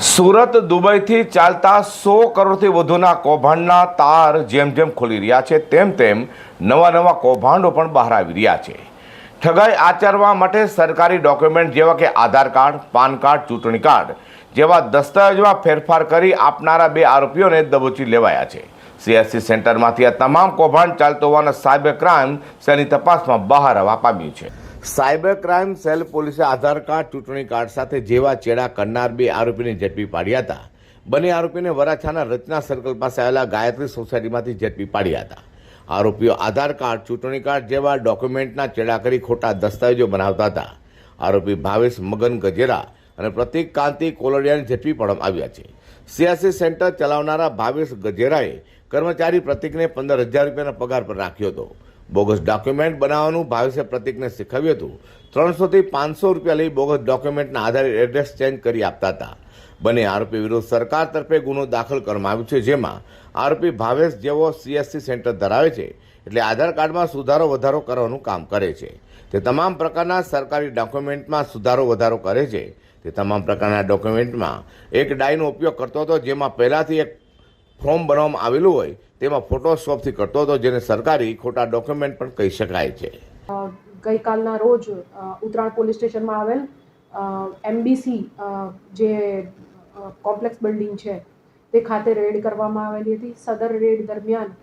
સુરત દુબઈથી ચાલતા સો કરોડથી વધુના કૌભાંડના તાર જેમ જેમ ખુલી રહ્યા છે, તેમ તેમ નવા નવા કૌભાંડો પણ બહાર આવી રહ્યા છે. ઠગાઈ આચરવા માટે સરકારી ડોક્યુમેન્ટ જેવા કે આધાર કાર્ડ, પાન કાર્ડ, ચૂંટણી કાર્ડ જેવા દસ્તાવેજમાં ફેરફાર કરી આપનારા બે આરોપીઓને દબોચી લેવાયા છે. સીએસસી સેન્ટરમાંથી આ તમામ કૌભાંડ ચાલતો હોવાના સાયબર ક્રાઇમ તેની તપાસમાં બહાર આવવા પામ્યું છે. સાયબર ક્રાઇમ સેલ પોલીસે આધાર કાર્ડ, ચૂંટણી કાર્ડ સાથે જેવા ચેડા કરનાર બે આરોપીને ઝડપી પાડ્યા હતા. બંને આરોપીને વરાછાના રચના સર્કલ પાસે આવેલા ગાયત્રી સોસાયટીમાંથી ઝડપી પાડ્યા હતા. આરોપીઓ આધાર કાર્ડ, ચૂંટણી કાર્ડ જેવા ડોક્યુમેન્ટના ચેડા કરી ખોટા દસ્તાવેજો બનાવતા હતા. આરોપી ભાવેશ મગન ગજેરા અને પ્રતિક કાંતિ કોલડિયાને ઝડપી પાડવામાં આવ્યા છે. સીઆરસી સેન્ટર ચલાવનારા ભાવેશ ગજેરાએ કર્મચારી પ્રતિકને પંદર હજાર રૂપિયાના પગાર પર રાખ્યો હતો. બોગસ ડોક્યુમેન્ટ બનાવવાનું ભાવેશે પ્રતિકને શીખવ્યું હતું. ત્રણસોથી પાંચસો રૂપિયા લઈ બોગસ ડોક્યુમેન્ટના આધારે એડ્રેસ ચેન્જ કરી આપતા હતા. બંને આરોપી વિરુદ્ધ સરકાર તરફે ગુનો દાખલ કરવામાં આવ્યો છે, જેમાં આરોપી ભાવેશ જેવો સીએસસી સેન્ટર ધરાવે છે એટલે આધાર કાર્ડમાં સુધારો વધારો કરવાનું કામ કરે છે. તે તમામ પ્રકારના સરકારી ડોક્યુમેન્ટમાં સુધારો વધારો કરે છે. તે તમામ પ્રકારના ડોક્યુમેન્ટમાં એક ડાયનો ઉપયોગ કરતો હતો, જેમાં પહેલાંથી એક ફોર્મ બનાવવામાં આવેલું હોય તેમાં ફોટોશોપથી કરતો હતો, જેને સરકારી ખોટા ડોક્યુમેન્ટ પણ કહી શકાય છે. ગઈકાલના રોજ ઉત્તરાણ પોલીસ સ્ટેશનમાં આવેલ એમબીસી જે કોમ્પ્લેક્સ બિલ્ડિંગ છે, તે ખાતે રેડ કરવામાં આવેલી હતી. સદર રેડ દરમિયાન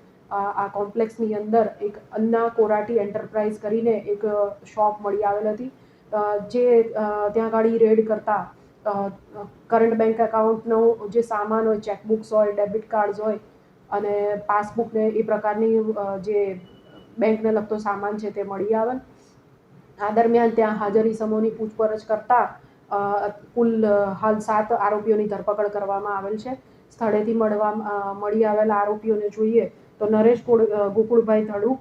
આ કોમ્પ્લેક્સની અંદર એક અન્ના કોરાટી એન્ટરપ્રાઇઝ કરીને એક શોપ મળી આવેલ હતી. જે ત્યાં ગાડી રેડ કરતા કરંટ બેંક એકાઉન્ટનો જે સામાન હોય, ચેકબુક્સ હોય, ડેબિટ કાર્ડ્સ હોય અને પાસબુક ને એ પ્રકારની જે બેંકને લગતો સામાન છે તે મળી આવેલ આ દરમિયાન ત્યાં હાજર ઇસમોની પૂછપરછ કરતા કુલ હાલ સાત આરોપીઓની ધરપકડ કરવામાં આવેલ છે. સ્થળેથી મળવા મળી આવેલા આરોપીઓને જોઈએ તો નરેશ ગોકુળભાઈ ધડુક,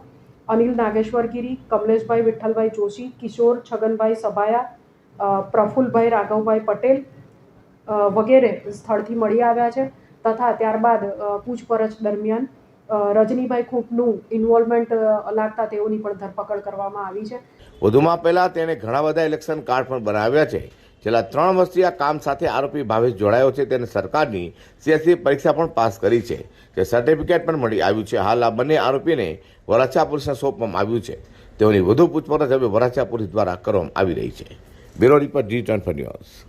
અનિલ નાગેશ્વર ગીરી, કમલેશભાઈ વિઠ્ઠલભાઈ જોશી, કિશોર છગનભાઈ સભાયા પ્રફુલભાઈ રાઘવભાઈ પટેલ વગેરે સ્થળથી મળી આવ્યા છે. તથા ત્યારબાદ પૂછપરછ દરમિયાન રજનીભાઈ ખૂંટનું ઇન્વોલ્વમેન્ટ લાગતા તેઓની પણ ધરપકડ કરવામાં આવી છે. વધુમાં પહેલા તેણે ઘણા બધા ઇલેક્શન કાર્ડ પણ બનાવ્યા છે. છેલ્લા ત્રણ વર્ષથી આ કામ સાથે આરોપી ભાવેશ જોડાયો છે. તેને સરકારની સીએસસી પરીક્ષા પણ પાસ કરી છે તે સર્ટિફિકેટ પણ મળી આવ્યું છે. હાલ આ બંને આરોપીને વરાછા પોલીસને સોંપવામાં આવ્યું છે. તેઓની વધુ પૂછપરછ હવે વરાછા પોલીસ દ્વારા કરવામાં આવી રહી છે. Bureau report G twenty news.